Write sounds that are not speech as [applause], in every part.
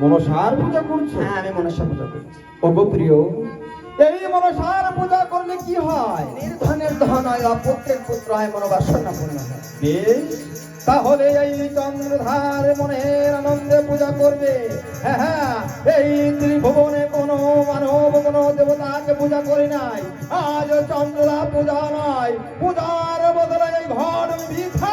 মনসার পূজা করছ? হ্যাঁ আমি মনসা পূজা করছি। ওগো প্রিয় এই মনসার পূজা করলে কি হয়? নির্ধনের ধন হয় অপুত্রের পুত্র হয় মনোবাসনা পূর্ণ হয়। বেশ তাহলে এই চন্দ্রধার মনের আনন্দে পূজা করবে। হ্যাঁ হ্যাঁ এই ত্রিভুবনে কোনো মানব কোনো দেবতাকে পূজা করি নাই। আজ চন্দ্রদা পূজা নয় পূজার বদলে এই ঘর আমি ভিক্ষা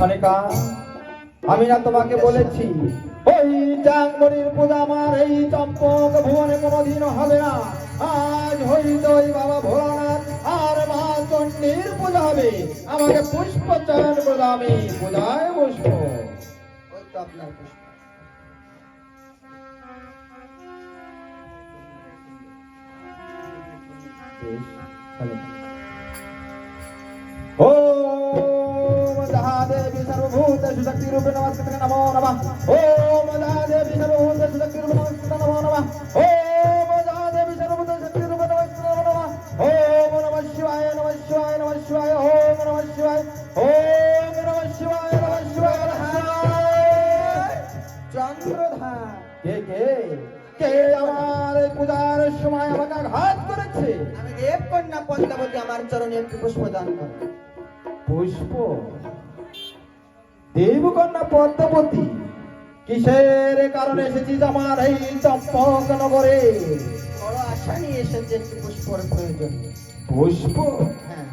বিনাই আমি না তোমাকে বলেছি, ওই চাংমণির পূজা আমার, এই চম্পক ভুবনে কোনোদিন হবে না। আজ হইতে ওই বাবা ভোলানাথ, আর মা চণ্ডীর পূজা হবে। আমাকে পুষ্প চয়ন করে পূজায় বসবো। আপনার পুষ্প। ओम सर्वभूतेषु शक्तिरूपे नमस्कृते नमो नमः ओम महादेवी सर्वभूतेषु शक्तिरूपे नमस्कृते नमो नमः ओम महादेवी सर्वभूतेषु शक्तिरूपे नमस्कृते नमो नमः ओम नमः शिवाय नमः शिवाय नमः शिवाय ओम नमः शिवाय ओम नमः शिवाय नमः शिवाय नमः शिवाय চন্দ্রধা কে কে কে আমার এই পূজার সময় আমাকে আঘাত করেছে আমি দেবকন্যা পদ্মাবতী আমার চরণে একটি পুষ্প দান করো পুষ্প দেবকন্যা পদ্মাবতী কিসের কারণে এসেছিস আমার এই চম্পক নগরে? বড় আশা নিয়ে এসেছে একটি পুষ্পর প্রয়োজন। পুষ্প? হ্যাঁ।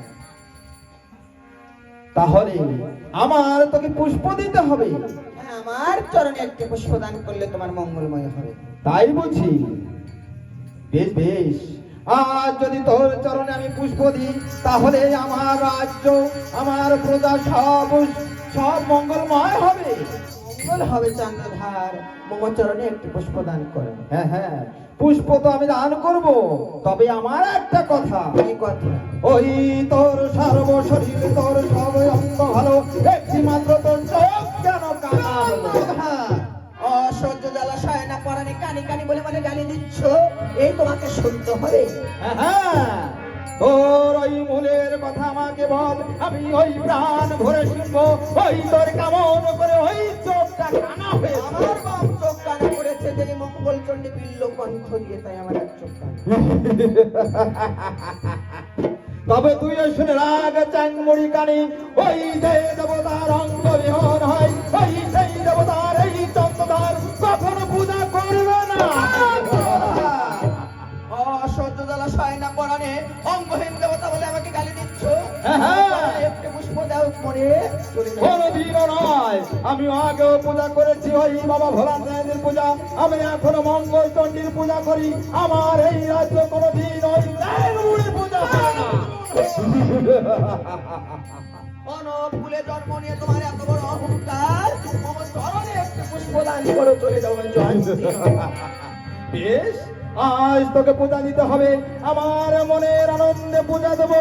তাহলে আমার তোকে পুষ্প দিতে হবে। হ্যাঁ, আমার চরণে একটি পুষ্প দান করলে তোমার মঙ্গলময় হবে। তাই বুঝি বেশ বেশ। আজ যদি তোর চরণে আমি পুষ্প দিই তাহলে আমার রাজ্য আমার প্রজা সব সব মঙ্গলময় হবে। মঙ্গল হবে চন্দ্রধার মঙ্গলচরণে একটি পুষ্প দান করো হ্যাঁ হ্যাঁ। পুষ্প তো আমি দান করব। তবে আমার একটা কথা এই কথা। ওই তোর সর্ব শরীর তোর সব অঙ্গ ভালো। একটি মাত্র তোর চোখ কেন কানা অসহ্য জ্বালাশয় না পরাণে কানি কানি বলে মানে গালি দিচ্ছ। এই তোমাকে শুনতে হবে। হ্যাঁ, হ্যাঁ। তোর ওই মূলের কথা আমাকে বল আমি ওই প্রাণ ভরে শুনব। ওই তোর কেমন করে ওই চোখটা কানা হয়ে আমার বাপ চোখ কানে করেছে যে মঙ্গল চণ্ডী বিল্ল কণ্ঠ দিয়ে তাই আমার এক চোখ তবে তুই শুনে রাগ চাংমুড়ি কানি ওই যে দেবতার অঙ্গ বিহন হয় ওই সেই দেবতার এই চন্দ্রধার কখনো পূজা করবে না। অসহ্য জ্বালাশয় না পরাণে কোনদিনও নয়। আমি আগেও পূজা করেছি ওই বাবা ভোলানাথের পূজা। আমি এখনও মঙ্গল চণ্ডীর পূজা করি। আমার এই রাজ্য কোনদিন ওই ত্যাগমুড়ির পূজা করে না। [laughs] অনকুলে জন্ম নিয়ে তোমার এত বড় অহংকার চরণে একটু পুষ্প দান চলে যাও বেশ আজ তোকে পূজা দিতে হবে। আমার মনের আনন্দে পূজা দেব।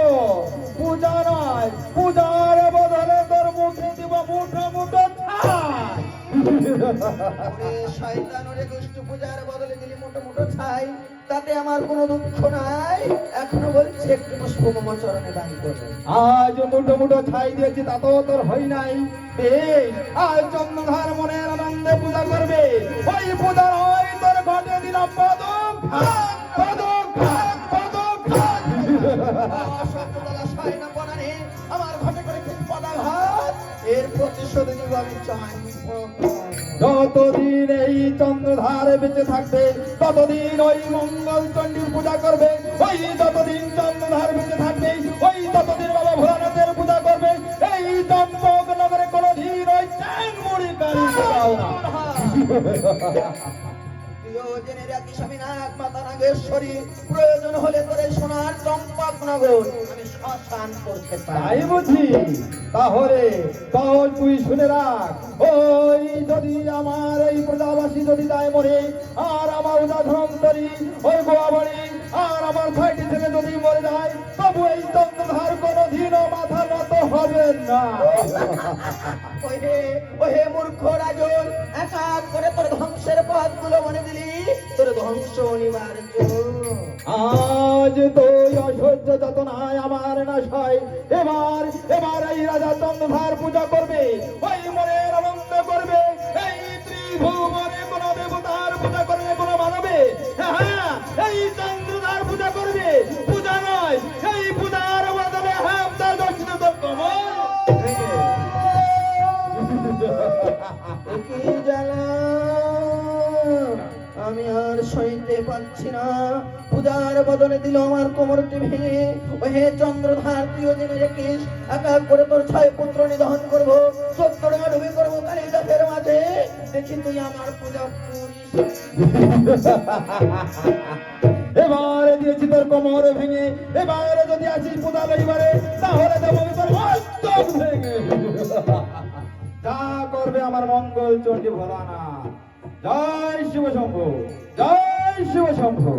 পূজা নয় পূজার বদলে তোর মুখে দিব মুঠো মুঠো ছাই। শয়তান ওরে দুষ্টু পূজার বদলে দিলি মোটো মোটো ছাই তাতে আমার কোনো দুঃখ নাই। এখনও বলছি একটু চরণে দান আজ মুঠো মুঠো ছাই দিয়েছি তা তো তোর হই নাই। আজ চন্দ্রধার এর প্রতিশোধ আমি চাই যতদিন এই চন্দ্রধার বেঁচে থাকবে ততদিন ওই মঙ্গল চণ্ডীর পূজা করবে ওই যতদিন চন্দ্রধার বেঁচে থাকবে ওই ততদিন বাবা ভোলানাথের পূজা করবে এই চম্পক নগরে কোনোদিন ওই চ্যাং মুড়ি কারি কোথাও না। রাখি স্বামীনাথ মাতা নাগেশ্বরী প্রয়োজন হলে করে সোনার চম্পক নগর আমি করতে তাই বুঝি? তাহলে তখন তুই শুনে রাখ। ওই যদি আমার এই প্রজাবাসী যদি তাই মরে আর আমার উদাহরণকারী ওই গোয়াবাড়ি আর আমার ভাইটি থেকে যদি মরে যায় তবু এই চন্দ্রধার কোনো দিনও মাথা নত হবে না। ওহে ওহে মূর্খ রাজন একা করে তোর ধ্বংসের পথগুলো মনে দিলি। অনিবার্য আজ তুই অসহ্য যাতনায় আমার না সয় এবার এবার এই রাজা চন্দ্রধার পূজা করবে ওই মনের আনন্দ করবে এই ত্রিভুবনে কোন দেবতার পূজা করবে কোন মানবে। হ্যাঁ এই চন্দ্রধার পূজা করবে। পূজা নয় এই পূজার বদলে হ্যাঁ তার দক্ষিণ তো কি [laughs] জ্বালা। আমি আর সইতে পারছি না। পূজার বদলে দিল আমার কোমরটি ভেঙে। ওহে চন্দ্রধার প্রিয় জেনে রেখিস একা করে তোর ছয় পুত্র নিধন করব। সত্তর ডুবি করব কালিদাসের মাঝে। দেখি তুই আমার পূজা এবারে দিয়েছি তোর কোমর ভেঙে। এবারে যদি আসিস পূজা লইবারে তাহলে দেবো আমি তোর মস্তক ভেঙে। যা করবে আমার মঙ্গল চণ্ডী ভোলানা জয় শিব শম্ভু জয় শিব শম্ভু